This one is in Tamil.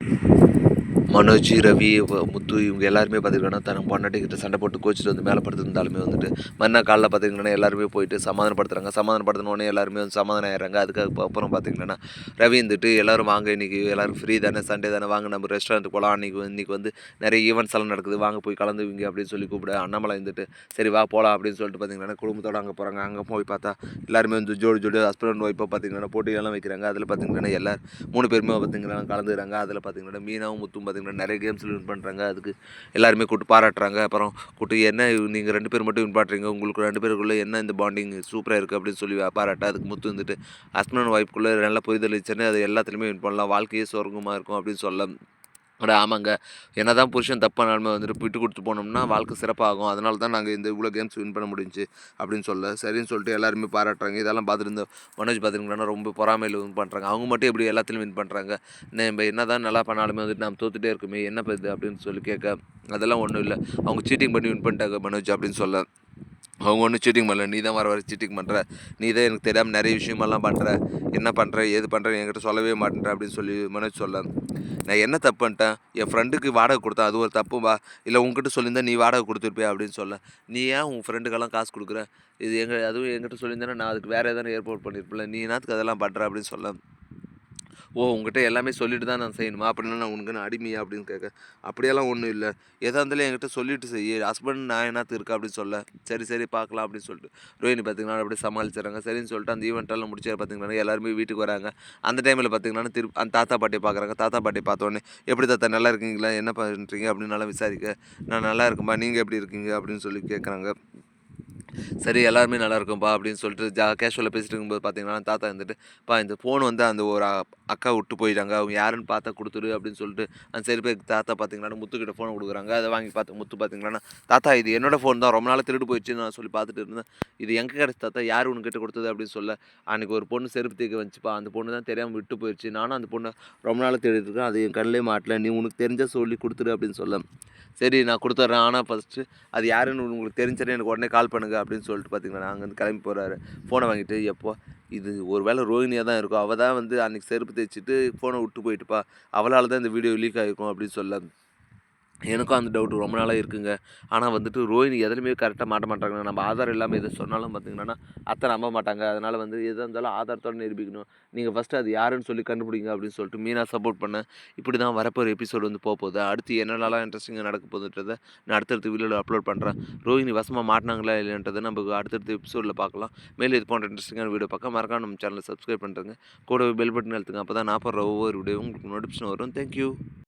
Thank you. மனோஜ் ரவி முத்து இவங்க எல்லாருமே பார்த்திங்கன்னா தன் பொண்டாட்டிக்கிட்ட சண்டை போட்டு கோச்சிட்டு வந்து மேலே படுத்திருந்தாலுமே வந்துட்டு மறுநாள் காலைல பார்த்திங்கன்னா எல்லாருமே போயிட்டு சமாதானப்படுத்துறாங்க. சமாதானப்படுத்தினோடனே எல்லாருமே வந்து சமாதானம் ஆயிடுறாங்க. அதுக்கு அப்புறம் பார்த்திங்கன்னா ரவி இருந்துட்டு எல்லாரும் வாங்க இன்னைக்கு எல்லாரும் ஃப்ரீ தானே சண்டே தானே வாங்க நம்ம ரெஸ்டாரண்ட் போகலாம் அன்றைக்கி இன்னைக்கு வந்து நிறைய ஈவெண்ட்ஸ் எல்லாம் நடக்குது. வாங்க போய் கலந்துவீங்க அப்படின்னு சொல்லி கூப்பிட. அண்ணாமலை இருந்துட்டு சரி வா போகலாம் அப்படின்னு சொல்லிட்டு பார்த்திங்கன்னா குடும்பத்தோடு அங்கே போகிறாங்க அங்கே போய் பார்த்தா எல்லாருமே வந்து ஜோடி ஜோடி ஹஸ்பண்ட் ஒய்ஃபாக பார்த்திங்கன்னா போட்டியெல்லாம் வைக்கிறாங்க. அதில் பார்த்திங்கன்னா எல்லாரும் மூணு பேருமே பார்த்திங்கன்னா கலந்துக்கிறாங்க. அதில் பார்த்திங்கன்னா மீனாவும் முத்தும் பார்த்திங்கன்னா நிறைய கேம்ஸில் வின் பண்ணுறாங்க அதுக்கு எல்லாருமே கூப்பிட்டு பாராட்டுறாங்க. அப்புறம் கூப்பிட்டு என்ன நீங்கள் ரெண்டு பேர் மட்டும் வின் பண்ணுறீங்க உங்களுக்கு ரெண்டு பேருக்குள்ளே என்ன இந்த பாண்டிங் சூப்பராக இருக்குது அப்படின்னு சொல்லி பாராட்ட அதுக்கு முத்து வந்துட்டு ஹஸ்பண்ட் ஒய்ஃப்குள்ளே நல்ல புரிதல் வச்சுன்னு அது எல்லாத்துலேயுமே வின் பண்ணலாம். வாழ்க்கையே சொர்க்கமாக இருக்கும் அப்படின்னு சொல்ல அட ஆமாங்க. என்ன தான் புருஷன் தப்பான நிலமை வந்துட்டு விட்டு கொடுத்து போனோம்னா வாழ்க்கை சிறப்பாகும். அதனால தான் நாங்கள் இந்த இவ்வளோ கேம்ஸ் வின் பண்ண முடிஞ்சுச்சு அப்படின்னு சொல்ல. சரின்னு சொல்லிட்டு எல்லாருமே பாராட்டுறாங்க. இதெல்லாம் பார்த்துட்டு மனோஜ் பார்த்துருங்கன்னா ரொம்ப பொறாமையில் வின் பண்ணுறாங்க அவங்க மட்டும் எப்படி எல்லாத்துலையும் வின் பண்ணுறாங்க நம்ம என்ன தான் நல்லா பண்ணாலுமே வந்துட்டு நம்ம தோத்துட்டே இருக்குமே என்ன பண்ணுது அப்படின்னு சொல்லி கேட்க அதெல்லாம் ஒன்றும் இல்லை. அவங்க சீட்டிங் பண்ணி வின் பண்ணிட்டாங்க மனோஜ் அப்படின்னு சொல்ல. அவங்க ஒன்றும் சீட்டிங் பண்ணல. நீ தான் வர வர சீட்டிங் பண்ணுற நீ தான் எனக்கு தெரியாமல் நிறைய விஷயமெல்லாம் பண்ணுற என்ன பண்ணுற ஏது பண்ணுற என்கிட்ட சொல்லவே மாட்டேன்ற அப்படின்னு சொல்லி மனோஜ் சொல்ல நான் என்ன தப்பு பண்ணிட்டேன்? என் ஃப்ரெண்டுக்கு வாடகை கொடுத்தேன். அது ஒரு தப்பு வா இல்லை உங்ககிட்ட சொல்லியிருந்தா நீ வாடகை கொடுத்துருப்பியா அப்படின்னு சொல்ல. நீ ஏன் உன் ஃப்ரெண்டுக்கெல்லாம் காசு கொடுக்குற? இது எங்கள் அதுவும் என்கிட்ட சொல்லியிருந்தேன்னா நான் அதுக்கு வேறு எதனா ஏற்பாடு பண்ணியிருப்பேன் நீ என்னத்துக்கு அதெல்லாம் பண்ணுற அப்படின்னு சொல்ல. ஓ உங்ககிட்ட எல்லாமே சொல்லிட்டு தான் நான் செய்யணுமா? அப்படின்னா நான் உனக்கு நான் அடிமையா அப்படின்னு கேட்க அப்படியெல்லாம் ஒன்றும் இல்லை. எதாக இருந்தாலும் என்கிட்ட சொல்லிட்டு செய்ய ஹஸ்பண்ட் நான் என்னத்து இருக்கா? அப்படின்னு சொல்ல. சரி சரி பார்க்கலாம் அப்படின்னு சொல்லிட்டு. ரோஹினி பார்த்தீங்கன்னா அப்படியே சமாளிச்சிடறாங்க. சரின்னு சொல்லிட்டு அந்த ஈவெண்ட்டெல்லாம் முடிச்சாரு பார்த்தீங்கன்னா எல்லாருமே வீட்டுக்கு வராங்க. அந்த டைமில் பார்த்தீங்கன்னா திரு அந்த தாத்தா பாட்டியை பார்க்குறாங்க தாத்தா பாட்டி பார்த்தோன்னே எப்படி தாத்தா நல்லா இருக்கீங்களா? என்ன பண்ணுறீங்க அப்படின்னு நல்லா விசாரிக்க நான் நல்லா இருக்கேன்பா நீங்கள் எப்படி இருக்கீங்க? அப்படின்னு சொல்லி கேட்குறாங்க சரி எல்லாருமே நல்லா இருக்கும்பா அப்படின்னு சொல்லிட்டு ஜா கேஷுவலாக பேசிட்டு இருக்கும்போது பார்த்தீங்கன்னா தாத்தா இருந்துட்டு பா இந்த ஃபோன் வந்து அந்த ஒரு அக்கா விட்டு போயிட்டாங்க. அவங்க யாருன்னு பார்த்தா கொடுத்துரு அப்படின்னு சொல்லிட்டு அந்த சரி போய் தாத்தா பார்த்தீங்கன்னா முத்துக்கிட்ட ஃபோனை கொடுக்குறாங்க. அதை வாங்கி பார்த்து முத்து பார்த்தீங்கன்னா தாத்தா இது என்னோட ஃபோன் தான். ரொம்ப நாள் திருடு போயிடுச்சுன்னு நான் சொல்லி பார்த்துட்டு இருந்தேன். இது எங்கே கிடச்சி தாத்தா? யார் உனக்கிட்ட கொடுத்தது? அப்படின்னு சொல்ல அன்றைக்கி ஒரு பொண்ணு செருப்பு தேக்க வந்துச்சுப்பா. அந்த பொண்ணு தான் தெரியாமல் விட்டு போயிடுச்சு நானும் அந்த பொண்ணை ரொம்ப நாள் தேடிட்டு இருக்கேன். அது என் கண்ணிலே மாட்டல. நீ உனக்கு தெரிஞ்ச சொல்லி கொடுத்துரு அப்படின்னு சொல்ல. சரி நான் கொடுத்துட்றேன் ஆனால் ஃபஸ்ட்டு அது யாருன்னு உங்களுக்கு தெரிஞ்சனே எனக்கு உடனே கால் பண்ணுங்க அப்படின்னு சொல்லிட்டு பார்த்தீங்கன்னா அங்கேருந்து கிளம்பி போகிறாரு ஃபோனை வாங்கிட்டு எப்போ இது ஒரு வேளை ரோஹினியாக தான் இருக்கும் அவள் தான் வந்து அன்றைக்கி செருப்பு தைச்சிட்டு ஃபோனை விட்டு போயிட்டுப்பா. அவளால் தான் இந்த வீடியோ லீக் ஆகிருக்கும் அப்படின்னு சொல்ல எனக்கும் அந்த டவுட் ரொம்ப நாளாக இருக்குங்க. ஆனால் வந்துட்டு ரோஹினி எதுலையுமே கரெக்டாக மாட்ட மாட்டாங்க நம்ம ஆதார் இல்லாமல் எது சொன்னாலும் பார்த்தீங்கன்னா அத்தை நம்ப மாட்டாங்க. அதனால் வந்து எதாக இருந்தாலும் ஆதாரத்தோடு நிரூபிக்கணும். நீங்கள் ஃபஸ்ட்டு அது யாருன்னு சொல்லி கண்டுபிடிங்க அப்படின்னு சொல்லிட்டு மீனா சப்போர்ட் பண்ணேன். இப்படி தான் வரப்போகிற எபிசோடு வந்து போக போகுது. அடுத்து என்னென்னலாம் இன்ட்ரெஸ்டிங்காக நடக்க போகுதுன்றதை நான் அடுத்தடுத்த வீடியோவில் அப்லோட் பண்ணுறேன் ரோஹினி வசமாக மாட்டினாங்களா இல்லைன்றதை நம்ம அடுத்தடுத்த எபிசோடில் பார்க்கலாம். மேலே இது போன்ற இன்ட்ரெஸ்டிங்கான வீடியோ பார்க்க மறக்காம நம்ம சேனலை சப்ஸ்கிரைப் பண்ணுறேங்க கூட பெல் பட்டன் அழுத்துங்க. அப்போ தான் நான் போடுற ஒவ்வொரு வீடியோவும் உங்களுக்கு நோட்டிஃபிகேஷன் வரும். தேங்க்யூ